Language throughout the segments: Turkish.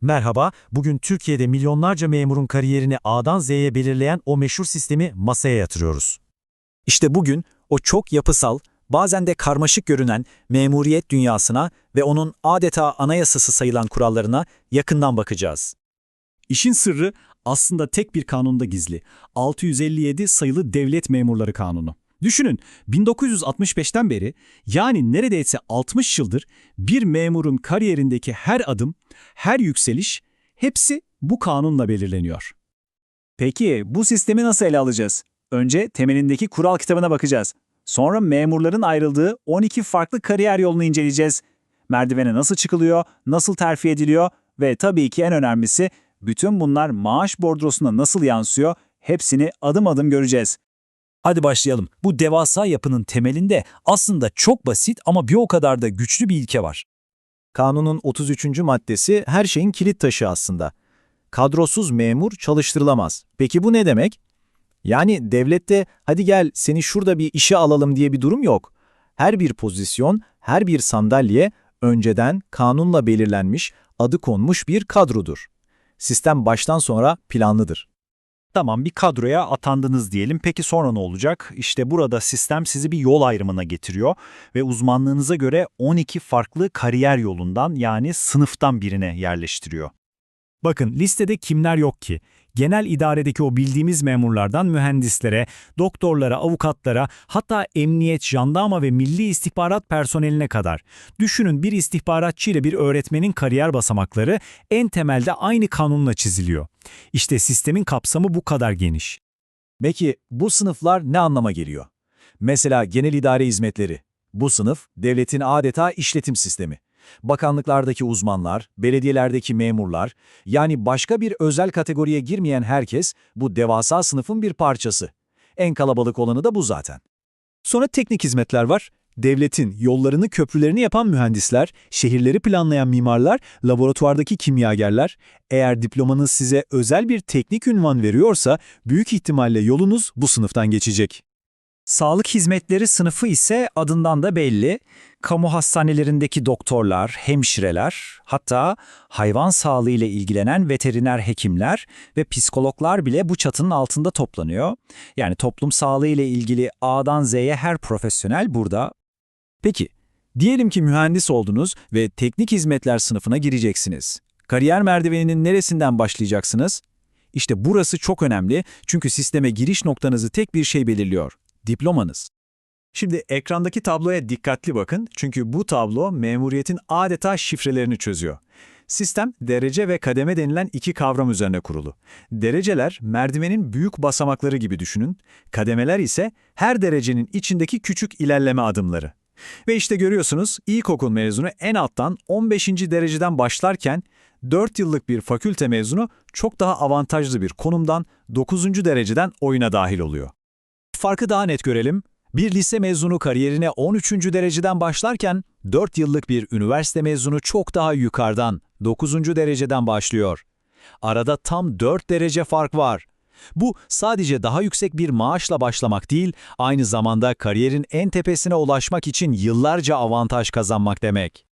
Merhaba, bugün Türkiye'de milyonlarca memurun kariyerini A'dan Z'ye belirleyen o meşhur sistemi masaya yatırıyoruz. İşte bugün o çok yapısal, bazen de karmaşık görünen memuriyet dünyasına ve onun adeta anayasası sayılan kurallarına yakından bakacağız. İşin sırrı aslında tek bir kanunda gizli. 657 sayılı Devlet Memurları Kanunu. Düşünün 1965'ten beri yani neredeyse 60 yıldır bir memurun kariyerindeki her adım, her yükseliş hepsi bu kanunla belirleniyor. Peki bu sistemi nasıl ele alacağız? Önce temelindeki kural kitabına bakacağız. Sonra memurların ayrıldığı 12 farklı kariyer yolunu inceleyeceğiz. Merdivene nasıl çıkılıyor, nasıl terfi ediliyor ve tabii ki en önemlisi bütün bunlar maaş bordrosuna nasıl yansıyor hepsini adım adım göreceğiz. Hadi başlayalım. Bu devasa yapının temelinde aslında çok basit ama bir o kadar da güçlü bir ilke var. Kanunun 33. maddesi her şeyin kilit taşı aslında. Kadrosuz memur çalıştırılamaz. Peki bu ne demek? Yani devlette hadi gel seni şurada bir işe alalım diye bir durum yok. Her bir pozisyon, her bir sandalye önceden kanunla belirlenmiş, adı konmuş bir kadrodur. Sistem baştan sonra planlıdır. Tamam bir kadroya atandınız diyelim. Peki sonra ne olacak? İşte burada sistem sizi bir yol ayrımına getiriyor ve uzmanlığınıza göre 12 farklı kariyer yolundan yani sınıftan birine yerleştiriyor. Bakın listede kimler yok ki? Genel idaredeki o bildiğimiz memurlardan mühendislere, doktorlara, avukatlara, hatta emniyet, jandarma ve milli istihbarat personeline kadar. Düşünün bir istihbaratçı ile bir öğretmenin kariyer basamakları en temelde aynı kanunla çiziliyor. İşte sistemin kapsamı bu kadar geniş. Peki bu sınıflar ne anlama geliyor? Mesela genel idare hizmetleri. Bu sınıf devletin adeta işletim sistemi. Bakanlıklardaki uzmanlar, belediyelerdeki memurlar, yani başka bir özel kategoriye girmeyen herkes bu devasa sınıfın bir parçası. En kalabalık olanı da bu zaten. Sonra teknik hizmetler var. Devletin yollarını, köprülerini yapan mühendisler, şehirleri planlayan mimarlar, laboratuvardaki kimyagerler. Eğer diplomanız size özel bir teknik ünvan veriyorsa büyük ihtimalle yolunuz bu sınıftan geçecek. Sağlık hizmetleri sınıfı ise adından da belli. Kamu hastanelerindeki doktorlar, hemşireler, hatta hayvan sağlığı ile ilgilenen veteriner hekimler ve psikologlar bile bu çatının altında toplanıyor. Yani toplum sağlığı ile ilgili A'dan Z'ye her profesyonel burada. Peki, diyelim ki mühendis oldunuz ve teknik hizmetler sınıfına gireceksiniz. Kariyer merdiveninin neresinden başlayacaksınız? İşte burası çok önemli çünkü sisteme giriş noktanızı tek bir şey belirliyor. Diplomanız. Şimdi ekrandaki tabloya dikkatli bakın çünkü bu tablo memuriyetin adeta şifrelerini çözüyor. Sistem derece ve kademe denilen iki kavram üzerine kurulu. Dereceler merdivenin büyük basamakları gibi düşünün, kademeler ise her derecenin içindeki küçük ilerleme adımları. Ve işte görüyorsunuz ilkokul mezunu en alttan 15. dereceden başlarken 4 yıllık bir fakülte mezunu çok daha avantajlı bir konumdan 9. dereceden oyuna dahil oluyor. Farkı daha net görelim. Bir lise mezunu kariyerine 13. dereceden başlarken 4 yıllık bir üniversite mezunu çok daha yukarıdan 9. dereceden başlıyor. Arada tam 4 derece fark var. Bu sadece daha yüksek bir maaşla başlamak değil, aynı zamanda kariyerin en tepesine ulaşmak için yıllarca avantaj kazanmak demek.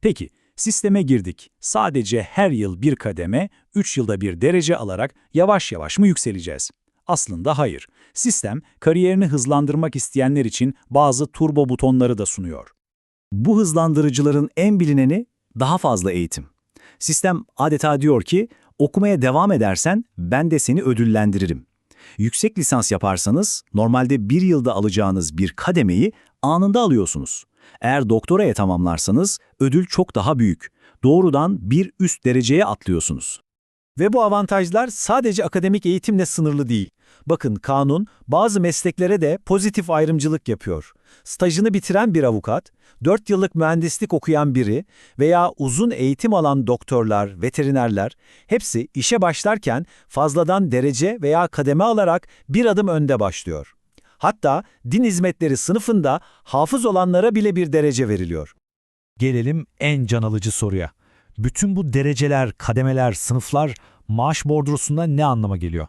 Peki, sisteme girdik. Sadece her yıl bir kademe, 3 yılda bir derece alarak yavaş yavaş mı yükseleceğiz? Aslında hayır. Sistem, kariyerini hızlandırmak isteyenler için bazı turbo butonları da sunuyor. Bu hızlandırıcıların en bilineni daha fazla eğitim. Sistem adeta diyor ki, okumaya devam edersen ben de seni ödüllendiririm. Yüksek lisans yaparsanız normalde bir yılda alacağınız bir kademeyi anında alıyorsunuz. Eğer doktoraya tamamlarsanız ödül çok daha büyük. Doğrudan bir üst dereceye atlıyorsunuz. Ve bu avantajlar sadece akademik eğitimle sınırlı değil. Bakın kanun bazı mesleklere de pozitif ayrımcılık yapıyor. Stajını bitiren bir avukat, 4 yıllık mühendislik okuyan biri veya uzun eğitim alan doktorlar, veterinerler hepsi işe başlarken fazladan derece veya kademe alarak bir adım önde başlıyor. Hatta din hizmetleri sınıfında hafız olanlara bile bir derece veriliyor. Gelelim en can alıcı soruya. Bütün bu dereceler, kademeler, sınıflar maaş bordrosunda ne anlama geliyor?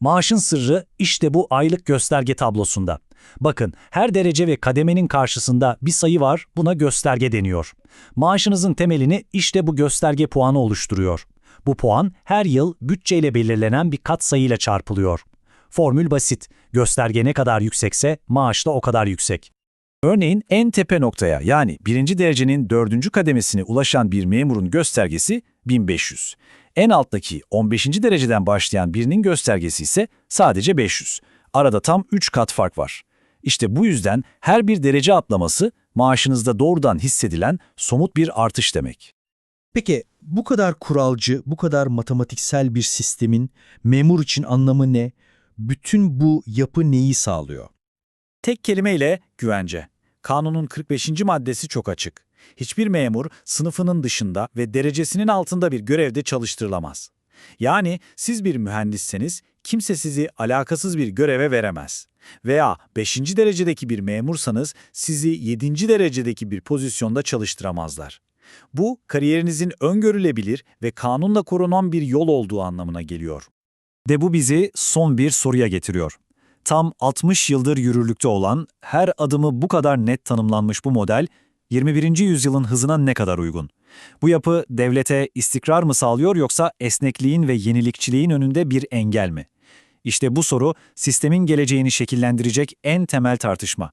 Maaşın sırrı işte bu aylık gösterge tablosunda. Bakın her derece ve kademenin karşısında bir sayı var, buna gösterge deniyor. Maaşınızın temelini işte bu gösterge puanı oluşturuyor. Bu puan her yıl bütçeyle belirlenen bir kat sayıyla çarpılıyor. Formül basit. Gösterge ne kadar yüksekse maaş da o kadar yüksek. Örneğin en tepe noktaya yani birinci derecenin dördüncü kademesine ulaşan bir memurun göstergesi 1500. En alttaki 15. dereceden başlayan birinin göstergesi ise sadece 500. Arada tam 3 kat fark var. İşte bu yüzden her bir derece atlaması maaşınızda doğrudan hissedilen somut bir artış demek. Peki bu kadar kuralcı, bu kadar matematiksel bir sistemin memur için anlamı ne? Bütün bu yapı neyi sağlıyor? Tek kelimeyle güvence. Kanunun 45. maddesi çok açık. Hiçbir memur sınıfının dışında ve derecesinin altında bir görevde çalıştırılamaz. Yani siz bir mühendisseniz kimse sizi alakasız bir göreve veremez. Veya 5. derecedeki bir memursanız sizi 7. derecedeki bir pozisyonda çalıştıramazlar. Bu kariyerinizin öngörülebilir ve kanunla korunan bir yol olduğu anlamına geliyor. De bu bizi son bir soruya getiriyor. Tam 60 yıldır yürürlükte olan, her adımı bu kadar net tanımlanmış bu model, 21. yüzyılın hızına ne kadar uygun? Bu yapı devlete istikrar mı sağlıyor yoksa esnekliğin ve yenilikçiliğin önünde bir engel mi? İşte bu soru sistemin geleceğini şekillendirecek en temel tartışma.